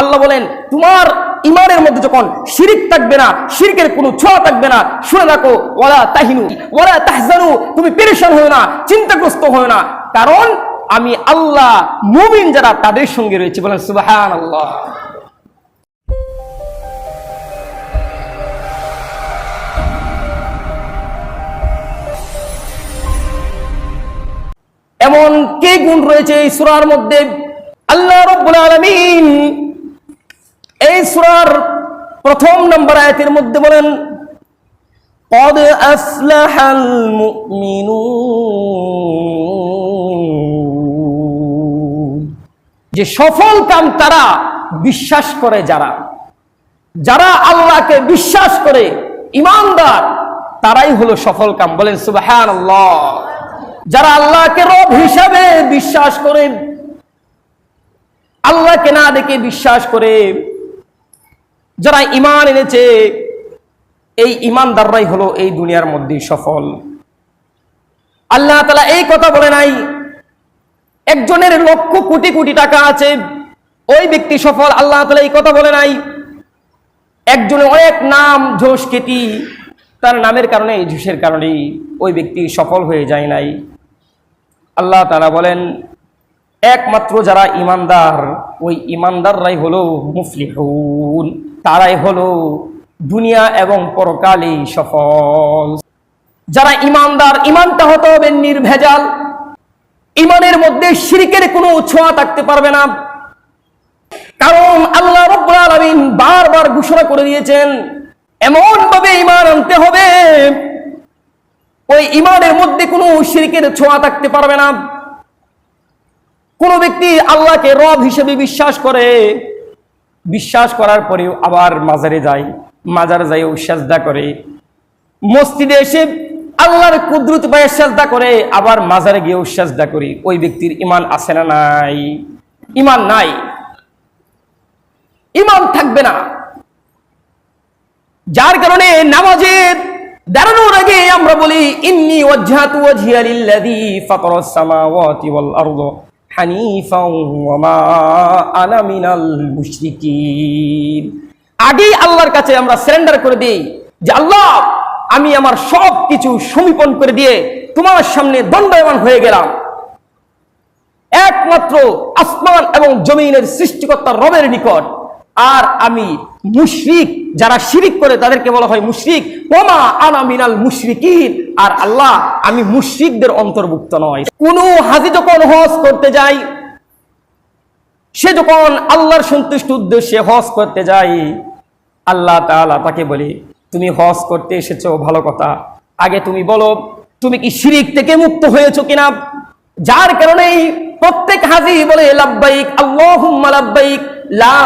আল্লাহ বলেন, তোমার ইমানের মধ্যে যখন শিরিক থাকবে না, শিরকের কোনো ছোঁয়া থাকবে না, শুনে রাখো ওলা তাহিনু ওলা তাহজানু, তুমি পেরেশান হও না, চিন্তাগ্রস্ত হও না। কারণ আমি আল্লাহ মুমিন যারা, তাদের সঙ্গে রয়েছে। বলেন সুবাহান আল্লাহ এমন কে গুণ রয়েছে এই সুরার মধ্যে? আল্লাহ রব্বুল আলামিন এই সুরার প্রথম নম্বর আয়াতের মধ্যে বলেন قد أفلح المؤمنون যে সফল কাম তারা বিশ্বাস করে যারা যারা আল্লাহকে বিশ্বাস করে ইমানদার তারাই হলো সফল কাম বলেন সুবাহান যারা আল্লাহকে রব হিসাবে বিশ্বাস করে আল্লাহকে না দেখে বিশ্বাস করে যারা ইমান এনেছে, এই ইমানদাররাই হলো এই দুনিয়ার মধ্যে সফল। আল্লাহ তালা এই কথা বলে নাই, একজনের লক্ষ কোটি কোটি টাকা আছে, ওই ব্যক্তি সফল, আল্লাহ তালা এই কথা বলে নাই। একজনের অনেক নাম ঝোষ কেতি তার নামের কারণে ঝুষের কারণেই ওই ব্যক্তি সফল হয়ে যায় নাই। আল্লাহ তারা বলেন, একমাত্র যারা ইমানদার ওই ইমানদাররাই হলো মুফলিহুন। তারাই হলো দুনিয়া এবং পরকালেই সফল। যারা ইমানদার, ইমানটা হতে হবে নির্ভেজাল। ইমানের মধ্যে শিরিকের কোনো ছোঁয়া থাকতে পারবে না। কারণ আল্লাহ বারবার ঘোষণা করে দিয়েছেন এমন ভাবে ইমান আনতে হবে, ওই ইমানের মধ্যে কোনো শিরিকের ছোঁয়া থাকতে পারবে না। কোন ব্যক্তি আল্লাহকে রব হিসেবে বিশ্বাস করে বিশ্বাস করার পরেও আবার মাজারে যায় মাজার যায় সাজদা করে। মসজিদে এসে আল্লাহর কুদরত পায়ে সাজদা করে, আবার মাজারে গিয়েও সাজদা করি। ওই ব্যক্তির ইমান আছে না নাই? ইমান নাই। ইমান থাকবে না। যার কারণে নামাজের দাঁড়ানোর আগে আমরা বলি, ইন্নি ওয়াজহাতু ওয়াজহিয়া লিল্লাযী ফাতারাস সামাওয়াতি ওয়াল আরদ। আগেই আল্লাহর কাছে আমরা সারেন্ডার করে দিই যে, আল্লাহ, আমি আমার সব কিছু সমীপন করে দিয়ে তোমার সামনে দণ্ডায়মান হয়ে গেলাম। একমাত্র আসমান এবং জমিনের সৃষ্টিকর্তা রবের নিকট। আর আমি মুশরিক, যারা শিরিক করে তাদেরকে বলা হয় মুশরিক। ওমা আনা মিনাল মুশরিকিন। আর আল্লাহ, আমি মুশরিকদের অন্তর্ভুক্ত নয়। কোন হাজি যখন হজ করতে যায়, সে যখন আল্লাহর সন্তুষ্ট উদ্দেশ্যে হজ করতে যায়, আল্লাহ তাআলা তাকে বলে, তুমি হজ করতে এসেছ, ভালো কথা। আগে তুমি বলো, তুমি কি শিরিক থেকে মুক্ত হয়েছো কিনা? যার কারণেই প্রত্যেক হাজি বলে, লাব্বাইক, আল্লাহুম্মা লাব্বাইক। লা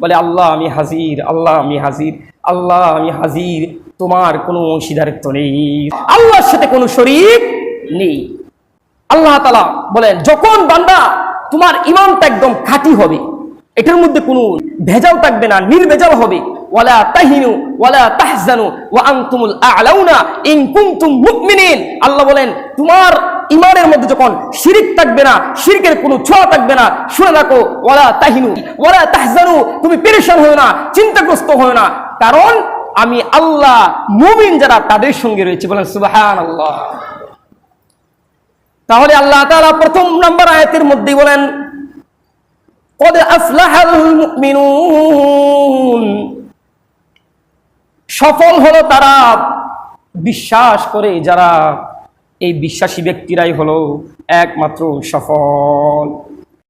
বলে, আল্লাহ, আমি হাজির, আল্লাহ, আমি হাজির, আল্লাহ, আমি হাজির। তোমার কোনো অংশীদারিত্ব নেই। আল্লাহর সাথে কোনো শরীক নেই। আল্লাহ তালা বলেন, যখন বান্দা তোমার ইমানটা একদম খাঁটি হবে, এটার মধ্যে কোনো ভেজাল থাকবে না, নির্ভেজাল হবে। তাহিনু ইন আল্লাহ বলেন, তোমার ইমানের মধ্যে যখন শিরিক থাকবে না, শিরিকের কোনো ছোঁয়া থাকবে না, শুনে রাখো ওরা তাহিনু ওরা তাহজানু, তুমি পেরেশান হয়ে না, চিন্তাগ্রস্ত হয়ে না। কারণ আমি আল্লাহ মুমিন যারা, তাদের সঙ্গে রয়েছে বলেন সুবাহান আল্লাহ তাহলে আল্লাহ তারা প্রথম নম্বর আয়াতের মধ্যেই বলেন, কদ আসলাহাল মুমিনুন। সফল হলো তারা, বিশ্বাস করে যারা এই বিশ্বাসী ব্যক্তিরাই হলো একমাত্র সফল।